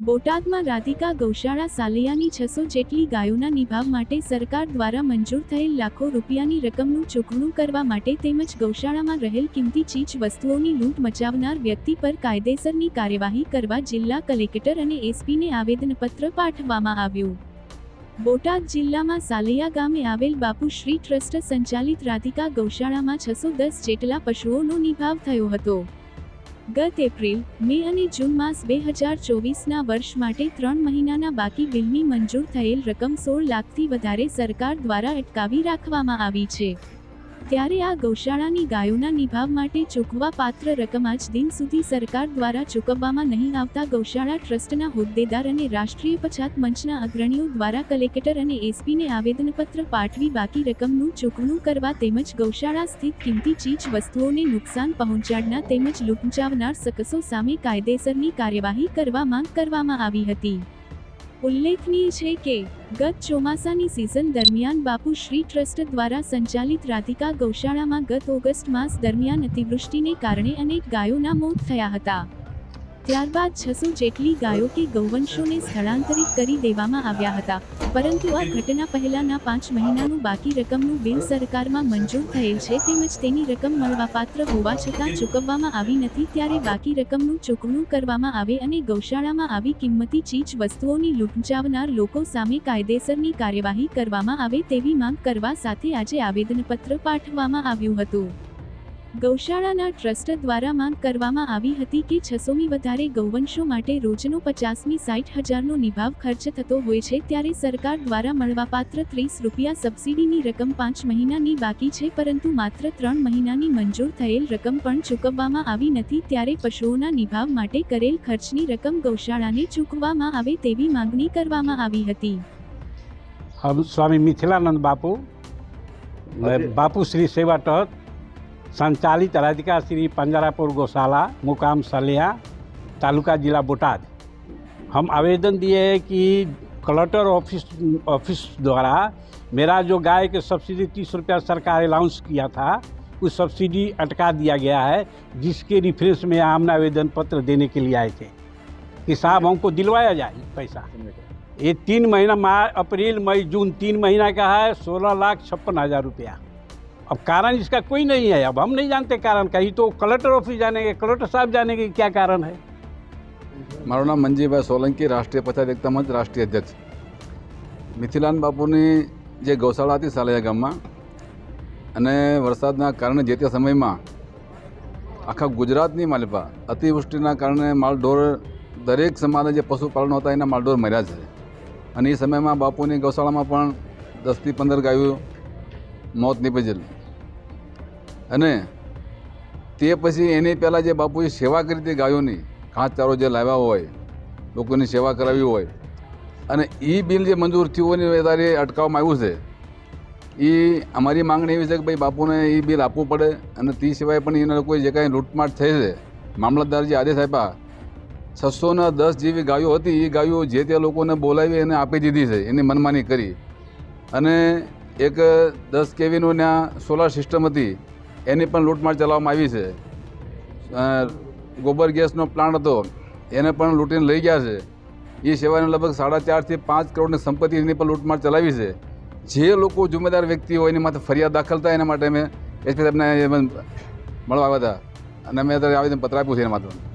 બોટાદમાં રાધિકા ગૌશાળા સાલૈયાની છસો જેટલી ગાયોના નિભાવ માટે સરકાર દ્વારા મંજૂર થયેલ લાખો રૂપિયાની રકમનું ચૂકવણું કરવા માટે તેમજ ગૌશાળામાં રહેલ કિંમતી ચીજ વસ્તુઓની લૂંટ મચાવનાર વ્યક્તિ પર કાયદેસરની કાર્યવાહી કરવા જિલ્લા કલેક્ટર અને એસપીને આવેદનપત્ર પાઠવવામાં આવ્યું. બોટાદ જિલ્લામાં સાલૈયા ગામે આવેલ બાપુ શ્રી ટ્રસ્ટ સંચાલિત રાધિકા ગૌશાળામાં છસો દસ જેટલા પશુઓનો નિભાવ થયો હતો. ગત એપ્રિલ, મે અને જૂન માસ બે હજાર ચોવીસના વર્ષ માટે ત્રણ મહિનાના બાકી બિલની મંજૂર થયેલ રકમ સોળ લાખથી વધારે સરકાર દ્વારા અટકાવી રાખવામાં આવી છે. ત્યારે આ ગૌશાળાની ગાયોના નિભાવ માટે ચૂકવા પાત્ર રકમ આજ દિન સુધી સરકાર દ્વારા ચૂકવવામાં નહીં આવતા ગૌશાળા ટ્રસ્ટના હોદ્દેદાર અને રાષ્ટ્રીય પછાત મંચના અગ્રણીઓ દ્વારા કલેક્ટર અને એસપીને આવેદનપત્ર પાઠવી બાકી રકમનું ચૂકવણું કરવા તેમજ ગૌશાળા સ્થિત કિંમતી ચીજ વસ્તુઓને નુકસાન પહોંચાડનાર તેમજ લૂંટજાવનાર શખસો સામે કાયદેસરની કાર્યવાહી કરવા માંગ કરવામાં આવી હતી. ઉલ્લેખનીય છે કે, ગત ચોમાસાની સિઝન દરમિયાન બાપુ શ્રી ટ્રસ્ટ દ્વારા સંચાલિત રાધિકા ગૌશાળામાં ગત ઓગસ્ટ માસ દરમિયાન અતિવૃષ્ટિને કારણે અનેક ગાયોના મોત થયા હતા. ત્યારબાદ છસો જેટલી ગાયો કે ગૌવંશોને સ્થળાંતરિત કરી દેવામાં આવ્યા હતા. પરંતુ આ ઘટના પહેલાના પાંચ મહિનાનું બાકી રકમનું બિલ સરકારમાં મંજૂર થયેલ છે તેમજ તેની રકમ મળવાપાત્ર હોવા છતાં ચૂકવવામાં આવી નથી ત્યારે બાકી રકમનું ચૂકવણું કરવામાં આવે અને ગૌશાળામાં આવી કિંમતી ચીજ વસ્તુઓની લૂંટાવનાર લોકો સામે કાયદેસરની કાર્યવાહી કરવામાં આવે તેવી માંગ કરવા સાથે આજે આવેદનપત્ર પાઠવવામાં આવ્યું હતું. ગૌશાળાના ટ્રસ્ટ દ્વારા માંગ કરવામાં આવી હતી કે છસોમી વધારે ગૌવંશો માટે રોજનો પચાસમી સાઠ હજારનો નિભાવ ખર્ચ થતો હોય છે ત્યારે સરકાર દ્વારા મળવાપાત્ર ત્રીસ રૂપિયા સબસિડીની રકમ પાંચ મહિનાની બાકી છે પરંતુ માત્ર ત્રણ મહિનાની મંજૂર થયેલ રકમ પણ ચૂકવવામાં આવી નથી ત્યારે પશુઓના નિભાવ માટે કરેલ ખર્ચની રકમ ગૌશાળાને ચૂકવવામાં આવે તેવી માંગણી કરવામાં આવી હતી. સ્વામી મિથિલાનંદ બાપુ બાપુ શ્રી સેવા તહત संचालित राधिका श्री पंजरापुर गौशाला, मुकाम सलिया, तालुका जिला बोटाद। हम आवेदन दिए हैं कि कलेक्टर ऑफ़िस ऑफ़िस द्वारा मेरा जो गाय के सब्सिडी तीस रुपया सरकार अलाउंस किया था, उस सब्सिडी अटका दिया गया है, जिसके रिफ्रेंस में हमने आवेदन पत्र देने के लिए आए थे। कि साहब, हमको दिलवाया जाए पैसा। ये तीन महीना, मार्च, अप्रैल, मई, जून, तीन महीना का है, सोलह लाख छप्पन हज़ार रुपया। अब कारण इसका कोई नहीं है अब हम नहीं जानते कारण कहीं तो कलेक्टर ऑफिस जानेंगे कलेक्टर साहब जानेंगे कि क्या कारण है મારું નામ મંજીભાઈ સોલંકી રાષ્ટ્રીય પંચાયત એકતા મંચ રાષ્ટ્રીય અધ્યક્ષ મિથિલાન બાપુની જે ગૌશાળા હતી સાલૈયા ગામમાં અને વરસાદના કારણે જે તે સમયમાં આખા ગુજરાતની માલિપા અતિવૃષ્ટિના કારણે માલઢોર દરેક સમાજના જે પશુપાલનો હતા એના માલઢોર મર્યા છે અને એ સમયમાં બાપુની ગૌશાળામાં પણ દસથી પંદર ગાયો મોત નીપજેલ અને તે પછી એની પહેલાં જે બાપુએ સેવા કરી હતી ગાયોની ઘાસચારો જે લાવ્યા હોય, લોકોની સેવા કરાવી હોય, અને એ બિલ જે મંજૂર થયું હોય ને અટકાવવામાં આવ્યું છે એ અમારી માંગણી એવી છે કે ભાઈ બાપુને એ બિલ આપવું પડે અને તે સિવાય પણ એના લોકોએ જે કાંઈ લૂંટમાટ થઈ છે, મામલતદાર જે આદેશ આપ્યા છસોના દસ જેવી ગાયો હતી એ ગાયો જે તે લોકોને બોલાવી અને આપી દીધી છે, એની મનમાની કરી. અને એક દસ કેવીનો ત્યાં સોલાર સિસ્ટમ હતી એની પણ લૂંટમાર ચલાવવામાં આવી છે. ગોબર ગેસનો પ્લાન્ટ હતો, એને પણ લૂંટીને લઈ ગયા છે. એ સિવાયને લગભગ સાડા ચારથી પાંચ કરોડની સંપત્તિ એની પણ લૂંટમાટ ચલાવી છે. જે લોકો જુમેદાર વ્યક્તિ હોય એની માથે ફરિયાદ દાખલ થાય એના માટે મેં એસપી સાહેબને મળવા આવ્યા હતા. અને મેં અત્યારે આવેદન પત્ર આપ્યું છે એના માત્ર